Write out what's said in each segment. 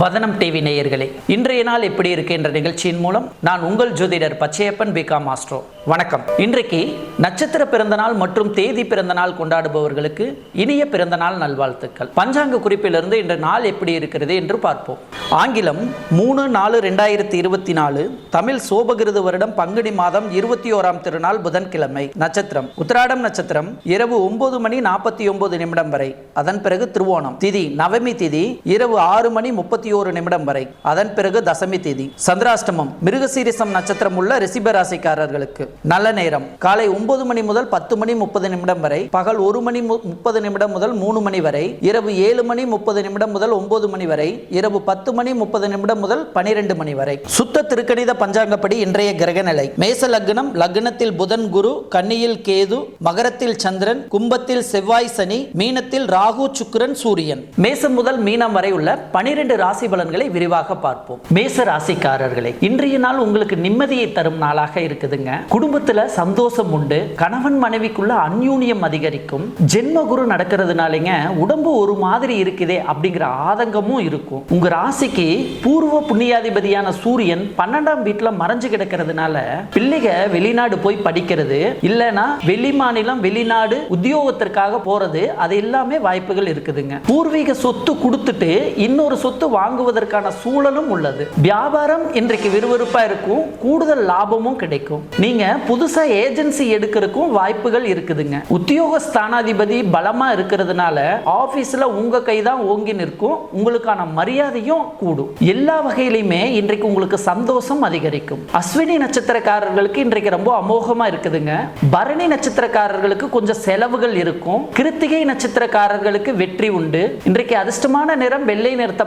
வதனம் டிவி நேயர்களே இன்றைய நாள் எப்படி இருக்கு என்ற நிகழ்ச்சியின் மூலம் நான் உங்கள் ஜோதிடர் பச்சையப்பன் பிகா மாஸ்ட்ரோ. வணக்கம். இன்றைக்கு நட்சத்திர பிறந்தநாள் மற்றும் தேதி பிறந்தநாள் கொண்டாடுபவர்களுக்கு இனிய பிறந்தநாள் நல்வாழ்த்துக்கள். பஞ்சாங்க குறிப்பிலிருந்து இன்று நாள் எப்படி இருக்கிறது என்று பார்ப்போம். ஆங்கிலம் மூணு நாலு ரெண்டாயிரத்தி இருபத்தி நாலு தமிழ் சோபகிருது வருடம் பங்குனி மாதம் இருபத்தி ஓராம் திருநாள் புதன்கிழமை நட்சத்திரம். உத்திராடம் நட்சத்திரம் இரவு ஒன்பது மணி நாற்பத்தி ஒன்பது நிமிடம் வரை. அதன் பிறகு திருவோணம். திதி நவமி திதி இரவு ஆறு மணி முப்பத்தி இருபத்தி ஓரு நிமிடம் வரை. அதன் பிறகு தசமி தேதி. சந்திராஷ்டமம் மிருகசீரிசம் நட்சத்திரம் உள்ள ரிசிப ராசிக்காரர்களுக்கு. நல்ல நேரம். காலை ஒன்பது மணி முதல் பத்து மணி முப்பது நிமிடம் வரை. பகல் ஒரு மணி முப்பது நிமிடம் முதல் மூணு மணி வரை. இரவு ஏழு மணி முப்பது நிமிடம் முதல் ஒன்பது மணி வரை. இரவு பத்து மணி முப்பது நிமிடம் முதல் பனிரெண்டு மணி வரை. சுத்த திருக்கணித பஞ்சாங்கப்படி இன்றைய கிரக நிலை மேச லக்னம் லக்னத்தில் புதன் குரு கன்னியில் கேது மகரத்தில் சந்திரன் கும்பத்தில் செவ்வாய் சனி மீனத்தில் ராகு சுக்கிரன் சூரியன். மேசம் முதல் மீனம் வரை உள்ள பனிரெண்டு ராசி ராசி பலன்களை விரிவாக பார்ப்போம். மேச ராசிக்காரர்களே இன்றைய நாள் உங்களுக்கு நிம்மதியை தரும் நாளாக இருக்குதுங்க. குடும்பத்துல சந்தோஷம் உண்டு கணவன் மனைவிக்குள்ள அந்யூனியம் அதிகரிக்கும். ஜென்ம குரு நடக்கிறதுனாலங்க உடம்பு ஒரு மாதிரி இருக்குதே அப்படிங்கிற ஆதங்கமும் இருக்கும். உங்க ராசிக்கு பூர்வ புண்ணியாதிபதியான சூரியன் பன்னெண்டாம் வீட்டுல மறைஞ்சு கிடக்கிறதுனால பிள்ளைக வெளிநாடு போய் படிக்கிறது இல்லைன்னா வெளி மாநிலம் வெளிநாடு உத்தியோகத்திற்காக போறது அது எல்லாமே வாய்ப்புகள் இருக்குதுங்க. பூர்வீக சொத்து கொடுத்துட்டு இன்னொரு சொத்து வாங்குவதற்கான சூழலும் உள்ளது. வியாபாரம் இன்றைக்கு விறுவிறுப்பா இருக்கும். கூடுதல் லாபமும் கிடைக்கும். நீங்க புதுசா ஏஜென்சி எடுக்கிறதுக்கும் வாய்ப்புகள் இருக்குதுங்க. உத்தியோக ஸ்தானாதிபதி பலமா இருக்கிறதுனால ஆபீஸ்ல உங்க கை தான் ஓங்கி நிற்கும். உங்களுக்கான மரியாதையும் கூடும். எல்லா வகையிலுமே இன்றைக்கு உங்களுக்கு சந்தோஷம் அதிகரிக்கும். அஸ்வினி நட்சத்திரக்காரர்களுக்கு இன்றைக்கு ரொம்ப அமோகமா இருக்குதுங்க. பரணி நட்சத்திரக்காரர்களுக்கு கொஞ்சம் செலவுகள் இருக்கும். கிருத்திகை நட்சத்திரக்காரர்களுக்கு வெற்றி உண்டு. இன்றைக்கு அதிர்ஷ்டமான நிறம் வெள்ளை நிறத்தை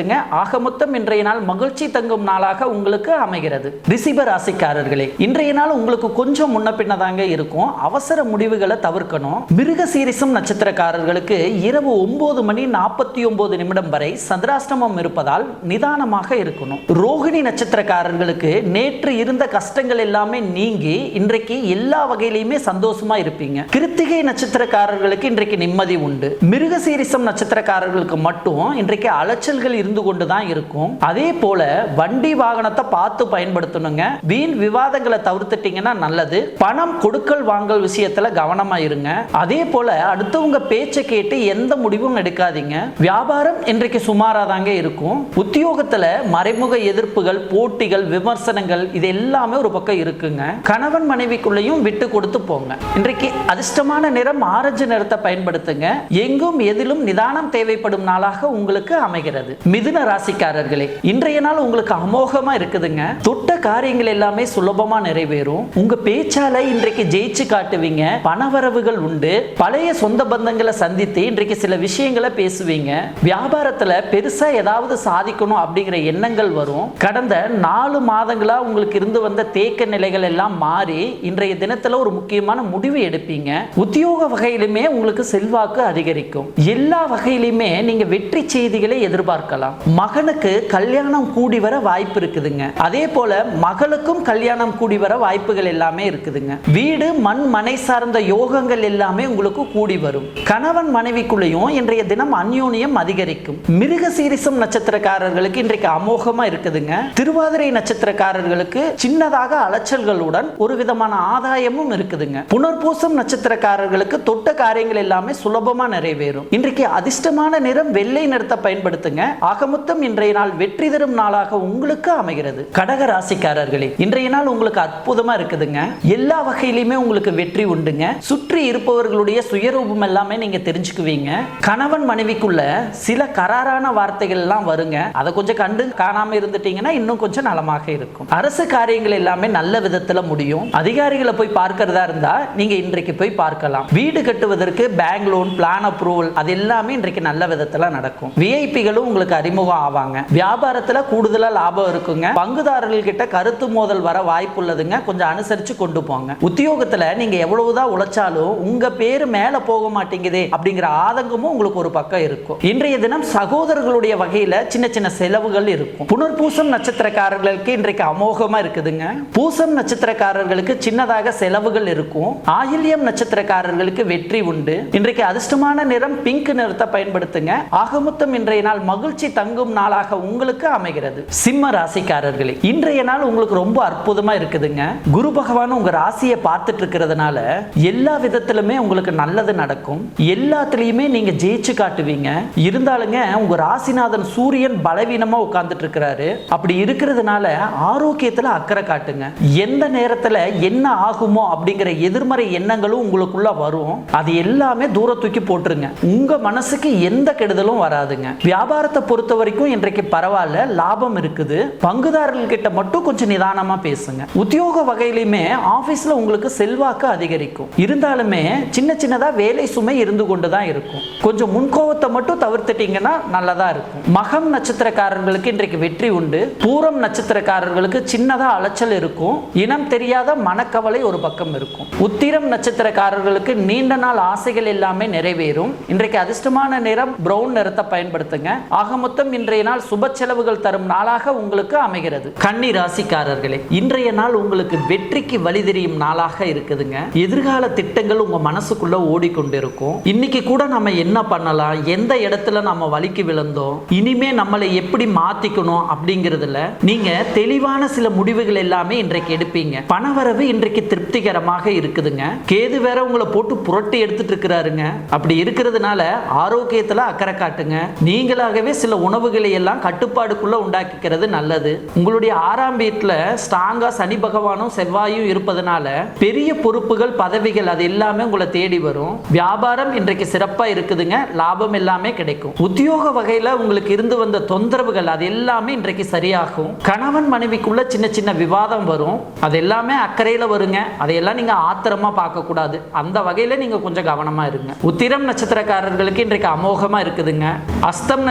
பயன்படுத்துங்க ஆக மொத்தம் இன்றைய நாள் மகிழ்ச்சி தங்கும் நாளாக உங்களுக்கு அமைகிறது. ரிசிப ராசிக்காரர்களே இன்றைய நாள் உங்களுக்கு கொஞ்சம் முன்ன பின்னதாங்க இருக்கும். அவசர முடிவுகளை தவிர்க்கணும். மிருக சீரிசம் நட்சத்திரக்காரர்களுக்கு இரவு ஒன்பது மணி நாற்பத்தி ஒன்பது நிமிடம் வரை சந்திராஷ்டமம் இருப்பதால் நிதானமாக இருக்கணும். ரோகிணி நட்சத்திரக்காரர்களுக்கு நேற்று இருந்த கஷ்டங்கள் எல்லாமே நீங்கி இன்றைக்கு எல்லா வகையிலையுமே சந்தோஷமா இருப்பீங்க. கிருத்திகை நட்சத்திரக்காரர்களுக்கு இன்றைக்கு நிம்மதி உண்டு. மிருக சீரிசம் நட்சத்திரக்காரர்களுக்கு மட்டும் இன்றைக்கு அலைச்சல்கள் இருந்து கொண்டு தான் இருக்கும். அதே போல வண்டி வாகனத்தை பார்த்து பயன்படுத்தணுங்க. வீண் விவாதங்களை தவிர்த்துட்டீங்கன்னா நல்லது. பணம் கொடுக்கல் வாங்கல் விஷயத்துல கவனமா இருங்க. அதே போல அடுத்தவங்க பேச்சை கேட்டு எந்த முடிவும் எடுக்காதீங்க. வியாபாரம் இன்றைக்கு சுமாரா தாங்க இருக்கும். உத்தியோகத்துல மறைமுக எதிர்ப்புகள் போட்டிகள் விமர்சனங்கள் இது எல்லாமே ஒரு பக்கம் இருக்குங்க. கணவன் மனைவிக்குள்ளேயும் விட்டு கொடுத்து போங்க. இன்றைக்கு அதிர்ஷ்டமான நிறம் ஆரஞ்சு நிறத்தை பயன்படுத்துங்க. எங்கும் எதிலும் நிதானம் தேவைப்படும் நாளாக உங்களுக்கு அமைகிறது. மிதுன ராசிக்காரர்களே இன்றைய நாள் உங்களுக்கு அமோகமா இருக்குதுங்க. தொட்ட காரியங்கள் எல்லாமே சுலபமா நிறைவேறும். உங்க பேச்சால இன்றைக்கு ஜெயிச்சு காட்டுவீங்க. பணவரவுகள் உண்டு. பழைய சொந்த பந்தங்களை சந்தித்து இன்றைக்கு சில விஷயங்களை பேசுவீங்க. வியாபாரத்துல பெருசா ஏதாவது சாதிக்கணும் அப்படிங்கிற எண்ணங்கள் வரும். கடந்த நாலு மாதங்களா உங்களுக்கு இருந்து வந்த தேக்க நிலைகள் எல்லாம் மாறி இன்றைய தினத்துல ஒரு முக்கியமான முடிவு எடுப்பீங்க. உத்தியோக வகையிலுமே உங்களுக்கு செல்வாக்கு அதிகரிக்கும். எல்லா வகையிலுமே நீங்க வெற்றி செய்திகளை எதிர்பார்க்கலாம். மகனுக்கு கல்யாணம் கூடி வர வாய்ப்பு இருக்குதுங்க. அதே போல மகளுக்கும் கல்யாணம் கூடி வர வாய்ப்புகள் எல்லாமே இருக்குதுங்க. வீடு மண் மனை சார்ந்த யோகங்கள் எல்லாமே உங்களுக்கு கூடி வரும். கணவன் மனைவிக்குள்ளேயும் இன்றைய தினம் அந்யோனியம் அதிகரிக்கும். மிருக சீரிசம் நட்சத்திரக்காரர்களுக்கு இன்றைக்கு அமோகமா இருக்குதுங்க. திருவாதிரை நட்சத்திரக்காரர்களுக்கு சின்னதாக அலைச்சல்களுடன் ஒரு விதமான ஆதாயமும் இருக்குதுங்க. புனர்பூசம் நட்சத்திரக்காரர்களுக்கு தொட்ட காரியங்கள் எல்லாமே சுலபமா நிறைவேறும். இன்றைக்கு அதிர்ஷ்டமான நிறம் வெள்ளை நிறத்தை பயன்படுத்துங்க. ஆகமொத்தம் இன்றைய நாள் வெற்றி தரும் நாளாக உங்களுக்கு அமைகிறது. கடக ராசிக்காரர்களே இன்றைய நாள் உங்களுக்கு அற்புதமா இருக்குதுங்க. எல்லா வகையிலுமே உங்களுக்கு வெற்றி உண்டுங்க. சுற்றி இருப்பவர்களுடைய சுயரூபம் எல்லாமே நீங்க தெரிஞ்சுக்குவீங்க. கணவன் மனைவிக்குள்ள சில கராரான வார்த்தைகள் எல்லாம் வருங்க. அதை கொஞ்சம் கண்டு காணாம இருந்துட்டீங்கன்னா இன்னும் கொஞ்சம் நலமாக இருக்கும். அரசு காரியங்கள் எல்லாமே நல்ல விதத்துல முடியும். அதிகாரிகளை போய் பார்க்கறதா இருந்தா நீங்க இன்றைக்கு போய் பார்க்கலாம். வீடு கட்டுவதற்கு பேங்க் லோன் பிளான் அப்ரூவல் அது எல்லாமே இன்றைக்கு நல்ல விதத்துல நடக்கும். விஐபிகளும் உங்களுக்கு அறிமுகம் ஆவாங்க வியாபாரத்துல கூடுதலா லாபம் இருக்குங்க. பங்குதாரர்கள் கிட்ட கருத்து மோதல் வர வாய்ப்பு உள்ளதுங்க கொஞ்சம் அனுசரிச்சு கொண்டு போங்க. உத்தியோகத்துல நீங்க எவ்வளவுதான் உழைச்சாலும் உங்க பேரு மேல போக மாட்டேங்குதே அப்படிங்கிற ஆதங்கமும் உங்களுக்கு ஒரு பக்கம் இருக்கும். இன்றைய தினம் சகோதரர்களுடைய வகையில சின்ன சின்ன செலவுகள் இருக்கும். புனர்பூசம் நட்சத்திரக்காரர்களுக்கு இன்றைக்கு அமோகமா இருக்குதுங்க. பூசம் நட்சத்திரக்காரர்களுக்கு சின்னதாக செலவுகள் இருக்கும். ஆயில்யம் நட்சத்திரக்காரர்களுக்கு வெற்றி உண்டு. இன்றைக்கு அதிர்ஷ்டமான நிறம் பிங்க் நிறத்தை பயன்படுத்துங்க. ஆகமொத்தம் இன்றைய நாள் மகிழ்ச்சி தங்கும் நாளாக உங்களுக்கு அமைகிறது. சிம்ம ராசிக்காரர்களே இன்றைய நாள் உங்களுக்கு ரொம்ப அற்புதமா இருக்குதுங்க. குரு பகவான் உங்க ராசியை பார்த்துட்டு இருக்கிறதுனால எல்லா விதத்திலுமே உங்களுக்கு நல்லது நடக்கும். எல்லாத்துலயுமே நீங்க ஜெயிச்சு காட்டுவீங்க. இருந்தாலுங்க உங்க ராசிநாதன் சூரியன் பலவீனமா உட்கார்ந்துட்டு இருக்கிறாரு. அப்படி இருக்கிறதுனால ஆரோக்கியத்துல அக்கறை காட்டுங்க. எந்த நேரத்துல என்ன ஆகுமோ அப்படிங்கிற எதிர்மறை எண்ணங்களும் உங்களுக்குள்ள வரும். அது எல்லாமே தூர தூக்கி போட்டுருங்க. உங்க மனசுக்கு எந்த கெடுதலும் வராதுங்க. வியாபாரத்தை பொறுத்த பொறுத்த வரைக்கும் இன்றைக்கு பரவாயில்ல லாபம் இருக்குது. பங்குதாரர்கள் கிட்ட மட்டும் கொஞ்சம் நிதானமா பேசுங்க. உத்தியோக வகையிலுமே ஆபீஸ்ல உங்களுக்கு செல்வாக்கு அதிகரிக்கும். இருந்தாலுமே சின்ன சின்னதா வேலை சுமை இருந்து கொண்டு தான் இருக்கும். கொஞ்சம் முன்கோவத்தை மட்டும் தவிர்த்துட்டீங்கன்னா நல்லதா இருக்கும். மகம் நட்சத்திரக்காரர்களுக்கு இன்றைக்கு வெற்றி உண்டு. பூரம் நட்சத்திரக்காரர்களுக்கு சின்னதா அலைச்சல் இருக்கும். இனம் தெரியாத மனக்கவலை ஒரு பக்கம் இருக்கும். உத்திரம் நட்சத்திரக்காரர்களுக்கு நீண்ட நாள் ஆசைகள் எல்லாமே நிறைவேறும். இன்றைக்கு அதிர்ஷ்டமான நிறம் பிரவுன் நிறத்தை பயன்படுத்துங்க. ஆக முகூர்த்தம் இன்றைய நாள் சுப செலவுகள் தரும் நாளாக உங்களுக்கு அமைகிறது. கன்னி ராசிக்காரர்களே இன்றைய நாள் உங்களுக்கு வெற்றிக்கு வழி தெரியும் நாளாக இருக்குதுங்க. எதிர்கால திட்டங்கள் உங்க மனசுக்குள்ள ஓடிக்கொண்டிருக்கும். இன்னைக்கு கூட நம்ம என்ன பண்ணலாம்? எந்த இடத்துல நம்ம வலிக்கு விழுந்தோம்? இனிமே நம்மளை எப்படி மாத்திக்கணும் அப்படிங்கிறதுல நீங்க தெளிவான சில முடிவுகள் எல்லாமே இன்றைக்கு எடுப்பீங்க. பணவரவு இன்றைக்கு திருப்திகரமாக இருக்குதுங்க. கேது வேற உங்களை போட்டு புரட்டி எடுத்துட்டு இருக்கிறாருங்க. அப்படி இருக்கிறதுனால ஆரோக்கியத்துல அக்கறை காட்டுங்க. நீங்களாகவே சில உணவுகளை எல்லாம் கட்டுப்பாடுக்குள்ள உண்டாக்கிக்கிறது நல்லது. உங்களுடைய ஆறாம் வீட்டில் ஸ்ட்ராங்கா சனி பகவானும் செவ்வாயும் இருப்பதனால பெரிய பொறுப்புகள் பதவிகள் அது எல்லாமே உங்களை தேடி வரும். வியாபாரம் இன்றைக்கு சிறப்பா இருக்குதுங்க. லாபம் எல்லாமே கிடைக்கும். உத்தியோக வகையில உங்களுக்கு இருந்து வந்த தொந்தரவுகள் அது எல்லாமே இன்றைக்கு சரியாகும். கணவன் மனைவிக்குள்ள சின்ன சின்ன விவாதம் வரும். அது எல்லாமே அக்கறையில வருங்க. அதையெல்லாம் நீங்க ஆத்திரமா பார்க்க கூடாது அந்த வகையில நீங்க கொஞ்சம் கவனமா இருங்க. உத்திரம் நட்சத்திரக்காரர்களுக்கு இன்றைக்கு அமோகமா இருக்குதுங்க. அஸ்தம்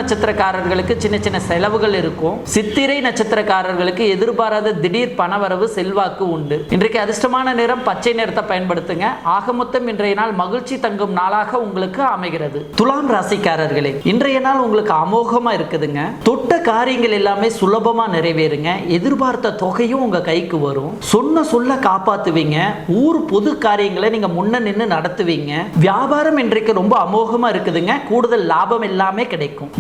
நட்சத்திரக்காரர்களுக்கு சின்ன சின்ன செலவுகள் இருக்கும். சித்திரை நட்சத்திரக்காரர்களுக்கு எதிர்பாராத திடீர் பணவரவு செல்வாக்கு உண்டு. இன்றைக்கு அதிர்ஷ்டமான நிறம் பச்சை நிறத்தை பயன்படுத்துங்க. ஆக மொத்தம் இன்றைய நாள் மகிழ்ச்சி தங்கும் நாளாக உங்களுக்கு அமைகிறது. துலாம் ராசிக்காரர்களே இன்றைய நாள் உங்களுக்கு அமோகமா இருக்குதுங்க. தொட்ட காரியங்கள் எல்லாமே சுலபமா நிறைவேறுங்க. எதிர்பார்த்த தொகையும் உங்க கைக்கு வரும். சொன்ன சொல்ல காப்பாத்துவீங்க. ஊர் பொது காரியங்களை நீங்க முன்ன நின்று நடத்துவீங்க. வியாபாரம் இன்றைக்கு ரொம்ப அமோகமா இருக்குதுங்க. கூடுதல் லாபம் எல்லாமே கிடைக்கும்.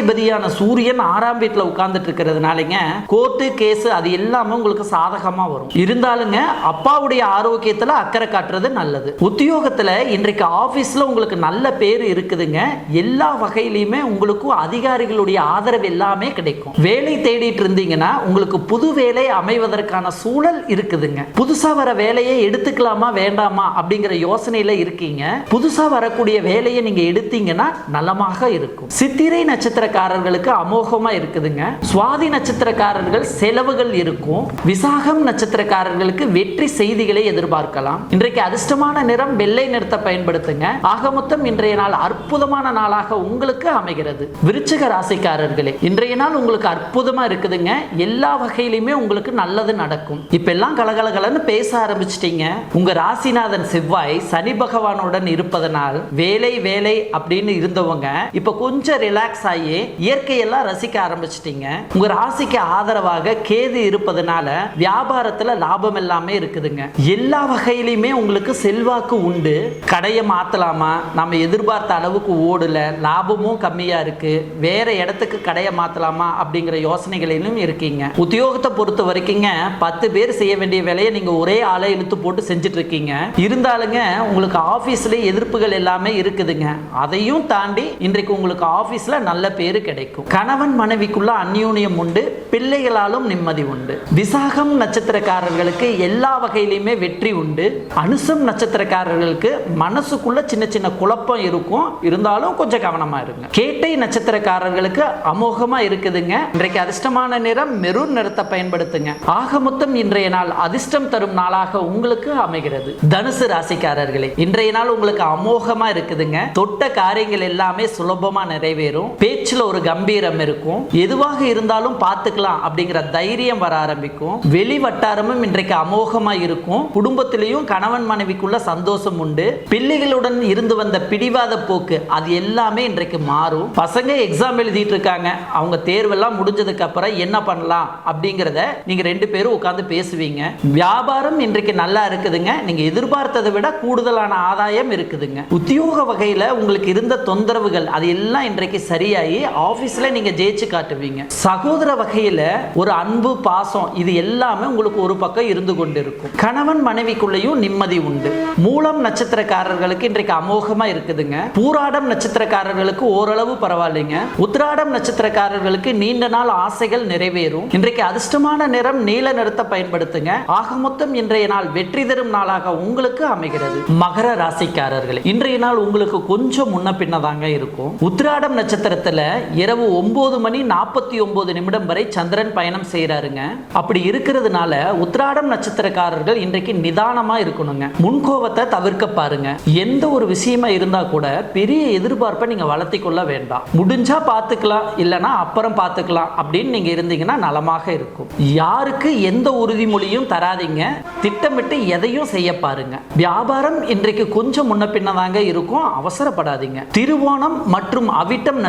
பாதகாதிபதியான சூரியன் ஆறாம் வீட்டுல உட்கார்ந்துட்டு இருக்கிறதுனாலங்க கோர்ட்டு கேஸ் அது எல்லாமே உங்களுக்கு சாதகமா வரும். இருந்தாலுங்க அப்பாவுடைய ஆரோக்கியத்துல அக்கறை காட்டுறது நல்லது. உத்தியோகத்துல இன்றைக்கு ஆபீஸ்ல உங்களுக்கு நல்ல பேர் இருக்குதுங்க. எல்லா வகையிலுமே உங்களுக்கும் அதிகாரிகளுடைய ஆதரவு எல்லாமே கிடைக்கும். வேலை தேடிட்டு இருந்தீங்கன்னா உங்களுக்கு புது வேலை அமைவதற்கான சூழல் இருக்குதுங்க. புதுசா வர வேலையை எடுத்துக்கலாமா வேண்டாமா அப்படிங்கிற யோசனையில இருக்கீங்க. புதுசா வரக்கூடிய வேலையை நீங்க எடுத்தீங்கன்னா நலமாக இருக்கும். சித்திரை நட்சத்திரக்காரர்களுக்கு அமோகமா இருக்குதுங்க. சுவாதி நட்சத்திரக்காரர்கள் செலவுகள் இருக்கும். விசாகம் நட்சத்திரக்காரர்களுக்கு வெற்றி செய்திகளை எதிர்பார்க்கலாம். இன்றைக்கு அதிர்ஷ்டமான நிறம் வெள்ளை நிறத்தை பயன்படுத்துங்க. ஆக மொத்தம் இன்றைய நாள் அற்புதமான நாளாக உங்களுக்கு அமைகிறது. விருச்சிக ராசிக்காரர்களே இன்றைய நாள் உங்களுக்கு அற்புதமா இருக்குதுங்க. எல்லா வகையிலுமே உங்களுக்கு நல்லது நடக்கும். இப்ப எல்லாம் கலகலகலன்னு பேச ஆரம்பிச்சிட்டீங்க. உங்க ராசிநாதன் செவ்வாய் சனி பகவானுடன் இருப்பதனால் வேலை வேலை அப்படின்னு இருந்தவங்க இப்ப கொஞ்சம் ரிலாக்ஸ் ஆகி இயற்கையெல்லாம் ரசிக்க ஆரம்பிச்சிட்டீங்க. உங்க ராசிக்கு ஆதரவாக கேது இருப்பதனால வியாபாரத்துல லாபம் எல்லாமே இருக்குதுங்க. எல்லா வகையிலுமே உங்களுக்கு செல்வாக்கு உண்டு. கடையை மாத்தலாமா? நம்ம எதிர்பார்த்த அளவுக்கு ஓடல. லாபமும் கம்மியா இருக்கு. வேற இடத்துக்கு கடையை மாத்தலாமா? அப்படிங்கிற யோசனைகளிலும் இருக்கீங்க. உத்தியோகத்தை பொறுத்த வரைக்குங்க பத்து பேர் செய்ய வேண்டிய வேலையை நீங்க ஒரே ஆளை இழுத்து போட்டு செஞ்சுட்டு இருக்கீங்க இருந்தாலுங்க உங்களுக்கு ஆபீஸ்ல எதிர்ப்புகள் எல்லாமே இருக்குதுங்க. அதையும் தாண்டி இன்றைக்கு உங்களுக்கு ஆபீஸ்ல நல்ல பேர் கிடைக்கும். கணவன் மனைவிக்குள்ள அந்யூன்யம் உண்டு பிள்ளைகளாலும் நிம்மதி உண்டு. விசாகம் நட்சத்திரக்காரர்களுக்கு எல்லா வகையிலுமே வெற்றி உண்டு. அனுசம் நட்சத்திரக்காரர்களுக்கு மனசுக்குள்ள சின்ன சின்ன குழப்பம் இருக்கும். இருந்தாலும் கொஞ்சம் கவனமா இருங்க. கேட்டை நட்சத்திரக்காரர்களுக்கு அமோகமா இருக்குதுங்க. இன்றைக்கு அதிர்ஷ்டமான நிறம் மெரூன் நிறத்தை பயன்படுத்துங்க. ஆக மொத்தம் இன்றைய நாள் அதிர்ஷ்டம் தரும் நாளாக உங்களுக்கு அமைகிறது. தனுசு ராசிக்காரர்களே இன்றைய நாள் உங்களுக்கு அமோகமா இருக்குதுங்க. தொட்ட காரியங்கள் எல்லாமே சுலபமா நிறைவேறும். பேச்சு ஒரு கம்பீரம் இருக்கும். எதுவாக இருந்தாலும் பார்த்துக்கலாம் அப்படிங்கிற தைரியம் வர ஆரம்பிக்கும். வெளி வட்டாரமும் இன்றைக்கு அமோகமா இருக்கும். குடும்பத்திலையும் கணவன் மனைவிக்குள்ள சந்தோஷம் உண்டு. பிள்ளைகளுடன் இருந்து வந்த பிடிவாத போக்கு அது எல்லாமே இன்றைக்கு மாறும். பசங்க எக்ஸாம் எழுதிட்டு இருக்காங்க. அவங்க தேர்வெல்லாம் முடிஞ்சதுக்கு அப்புறம் என்ன பண்ணலாம் அப்படிங்கிறத நீங்க ரெண்டு பேரும் உட்கார்ந்து பேசுவீங்க. வியாபாரம் இன்றைக்கு நல்லா இருக்குதுங்க. நீங்க எதிர்பார்த்ததை விட கூடுதலான ஆதாயம் இருக்குதுங்க. உத்தியோக வகையில உங்களுக்கு இருந்த தொந்தரவுகள் அது எல்லாம் இன்றைக்கு சரியாகி ஆபீஸ்ல நீங்க ஜெயிச்சு காட்டுவீங்க. சகோதர வகையில ஒரு அன்பு பாசம் இது எல்லாமே உங்களுக்கு ஒரு பக்கம் இருந்து கொண்டிருக்கும். கணவன் மனைவிக்குள்ளேயும் நிம்மதி உண்டு. மூலம் நட்சத்திரக்காரர்களுக்கு இன்றைக்கு அமோகமா இருக்குதுங்க. பூராடம் நட்சத்திரக்காரர்களுக்கு ஓரளவு பரவாயில்லைங்க. உத்திராடம் நட்சத்திரக்காரர்களுக்கு நீண்ட நாள் ஆசைகள் நிறைவேறும். இன்றைக்கு அதிர்ஷ்டமான நிறம் நீல நிறத்தை பயன்படுத்துங்க. ஆக மொத்தம் இன்றைய நாள் வெற்றி தரும் நாளாக உங்களுக்கு அமைகிறது. மகர ராசிக்காரர்களே இன்றைய நாள் உங்களுக்கு கொஞ்சம் முன்ன பின்னதாங்க இருக்கும். உத்திராடம் நட்சத்திரத்துல இரவு ஒன்பது மணி நாற்பத்தி ஒன்பது நிமிடம் வரை சந்திரன் பயணம் செய்யறாருங்க அப்படி இருக்கிறதுனால உத்ராடம் நட்சத்திரக்காரர்கள் இன்றைக்கு நிதானமா இருக்கணுங்க. முன்கோபத்தை தவிர்க்க பாருங்க. எந்த ஒரு விஷயமா இருந்தா கூட பெரிய எதிர்பார்ப்பை நீங்க வளர்த்தி கொள்ள வேண்டாம். முடிஞ்சா பார்த்துக்கலாம் இல்லைனா அப்புறம் பார்த்துக்கலாம் அப்படின்னு நீங்க இருந்தீங்கன்னா நலமாக இருக்கும். யாருக்கு எந்த உறுதிமொழியும் தராதீங்க. திட்டமிட்டு எதையும் செய்ய பாருங்க. வியாபாரம் இன்றைக்கு கொஞ்சம் முன்ன பின்னதாங்க இருக்கும். அவசரப்படாதீங்க. திருவோணம் மற்றும் அவிட்டம்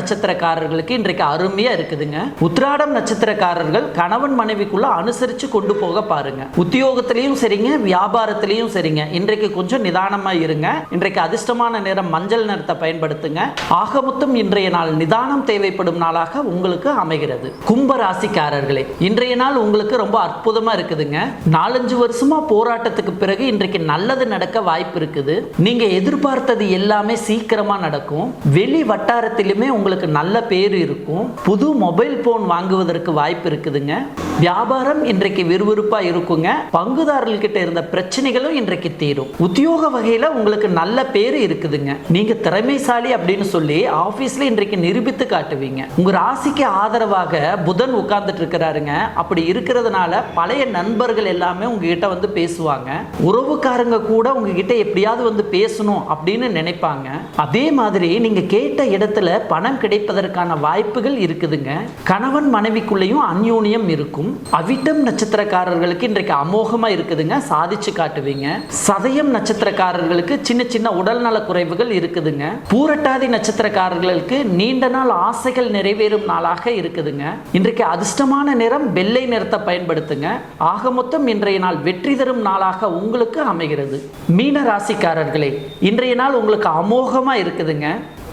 நட்சத்திரக்காரர்களுக்கு இன்றைக்கு அருமையா இருக்குதுங்க. உத்திராடம் நட்சத்திரக்காரர்கள் கணவன் மனைவிக்குள்ள அனுசரிச்சு கொண்டு போக பாருங்க. உத்தியோகத்திலையும் சரிங்க வியாபாரத்திலையும் சரிங்க. இன்றைக்கு கொஞ்சம் நிதானமா இருங்க. இன்றைக்கு அதிர்ஷ்டமான நிறம் மஞ்சள் நிறத்தை பயன்படுத்துங்க. ஆக மொத்தம் இன்றைய நாள் நிதானம் தேவைப்படும் நாளாக உங்களுக்கு அமைகிறது. கும்ப ராசிக்காரர்களே இன்றைய நாள் உங்களுக்கு ரொம்ப அற்புதமா இருக்குதுங்க. நாலஞ்சு வருஷமா போராட்டத்துக்கு பிறகு இன்றைக்கு நல்லது நடக்க வாய்ப்பு இருக்குது. நீங்க எதிர்பார்த்தது எல்லாமே சீக்கிரமா நடக்கும். வெளி வட்டாரத்திலுமே உங்களுக்கு நல்ல பேர் இருக்கும். புது மொபைல் போன் வாங்குவதற்கு வாய்ப்பு இருக்குதுங்க. வியாபாரம் இன்றைக்கு விறுவிறுப்பா இருக்குங்க. பங்குதாரர்கிட்ட இருந்த பிரச்சனைகளும் இன்றைக்கு தீரும். உத்தியோக வகையில் உங்களுக்கு நல்ல பேர் இருக்குதுங்க. நீங்கள் திறமைசாலி அப்படின்னு சொல்லி ஆஃபீஸில் இன்றைக்கு நிரூபித்து காட்டுவீங்க. உங்கள் ராசிக்கு ஆதரவாக புதன் உட்கார்ந்துட்டு இருக்கிறாருங்க. அப்படி இருக்கிறதுனால பழைய நண்பர்கள் எல்லாமே உங்ககிட்ட வந்து பேசுவாங்க. உறவுக்காரங்க கூட உங்ககிட்ட எப்படியாவது வந்து பேசணும் அப்படின்னு நினைப்பாங்க. அதே மாதிரி நீங்க கேட்ட இடத்துல பணம் கிடைப்பதற்கு கிடைப்பதற்கான வாய்ப்புகள் இருக்குதுங்க. கணவன் மனைவிக்குள்ளேயும் அந்யூனியம் இருக்கும். அவிட்டம் நட்சத்திரக்காரர்களுக்கு இன்றைக்கு அமோகமா இருக்குதுங்க. சாதிச்சு காட்டுவீங்க. சதயம் நட்சத்திரக்காரர்களுக்கு சின்ன சின்ன உடல்நல குறைவுகள் இருக்குதுங்க. பூரட்டாதி நட்சத்திரக்காரர்களுக்கு நீண்ட நாள் ஆசைகள் நிறைவேறும் நாளாக இருக்குதுங்க. இன்றைக்கு அதிர்ஷ்டமான நிறம் வெள்ளை நிறத்தை பயன்படுத்துங்க. ஆக மொத்தம் இன்றைய நாள் வெற்றி தரும் நாளாக உங்களுக்கு அமைகிறது. மீன ராசிக்காரர்களே இன்றைய நாள் உங்களுக்கு அமோகமா இருக்குதுங்க.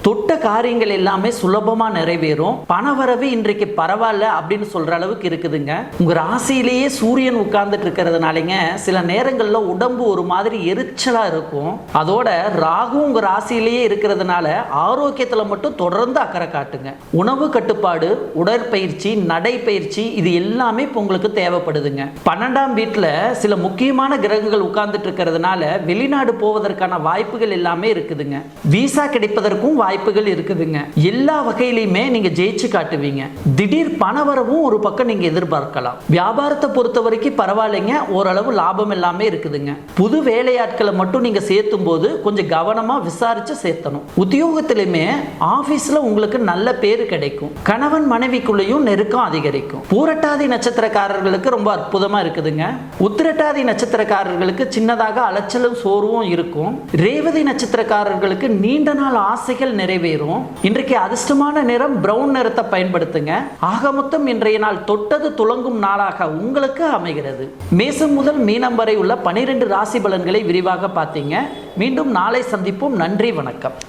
தொட்ட காரியங்கள் எல்லாமே சுலபமா நிறைவேறும். பணவரவு இன்றைக்கு பரவாயில்ல அப்படின்னு சொல்ற அளவுக்கு இருக்குதுங்க. உங்க ராசியிலேயே சூரியன் உட்கார்ந்துட்டு இருக்கிறதுனாலங்க சில நேரங்கள்ல உடம்பு ஒரு மாதிரி எரிச்சலா இருக்கும். அதோட ராகு உங்க ராசியிலேயே இருக்கிறதுனால ஆரோக்கியத்துல மட்டும் தொடர்ந்து அக்கறை காட்டுங்க. உணவு கட்டுப்பாடு உடற்பயிற்சி நடைப்பயிற்சி இது எல்லாமே இப்போ உங்களுக்கு தேவைப்படுதுங்க. பன்னெண்டாம் வீட்டுல சில முக்கியமான கிரகங்கள் உட்கார்ந்துட்டு இருக்கிறதுனால வெளிநாடு போவதற்கான வாய்ப்புகள் எல்லாமே இருக்குதுங்க. விசா கிடைப்பதற்கும் வாய்ப்புகள் இருக்குதுங்க. எல்லா வகையிலையுமே நீங்க ஜெயிச்சு காட்டுவீங்க. திடீர் பணவரவும் ஒரு பக்கம் நீங்க எதிர்பார்க்கலாம். வியாபாரத்தை பொறுத்த வரைக்கும் பரவாயில்லைங்க. ஓரளவு லாபம் எல்லாமே இருக்குதுங்க. புது வேலையாட்களை மட்டும் நீங்க சேர்த்தும் போது கொஞ்சம் கவனமா விசாரிச்சு சேர்த்தணும். உத்தியோகத்திலுமே ஆபீஸ்ல உங்களுக்கு நல்ல பேர் கிடைக்கும். கணவன் மனைவிக்குள்ளேயும் நெருக்கம் அதிகரிக்கும். பூரட்டாதி நட்சத்திரக்காரர்களுக்கு ரொம்ப அற்புதமா இருக்குதுங்க. உத்திரட்டாதி நட்சத்திரக்காரர்களுக்கு சின்னதாக அலைச்சலும் சோர்வும் இருக்கும். ரேவதி நட்சத்திரக்காரர்களுக்கு நீண்ட நாள் ஆசைகள் நிறைவேறும். இன்றைக்கு அதிர்ஷ்டமான நிறம் பிரவுன் நிறத்தை பயன்படுத்துங்க. ஆக மொத்தம் இன்றைய நாள் தொட்டது துளங்கும் நாளாக உங்களுக்கு அமைகிறது. மேசம் முதல் மீனம் வரை உள்ள பனிரெண்டு ராசி பலன்களை விரிவாக பார்த்தீங்க. மீண்டும் நாளை சந்திப்போம். நன்றி வணக்கம்.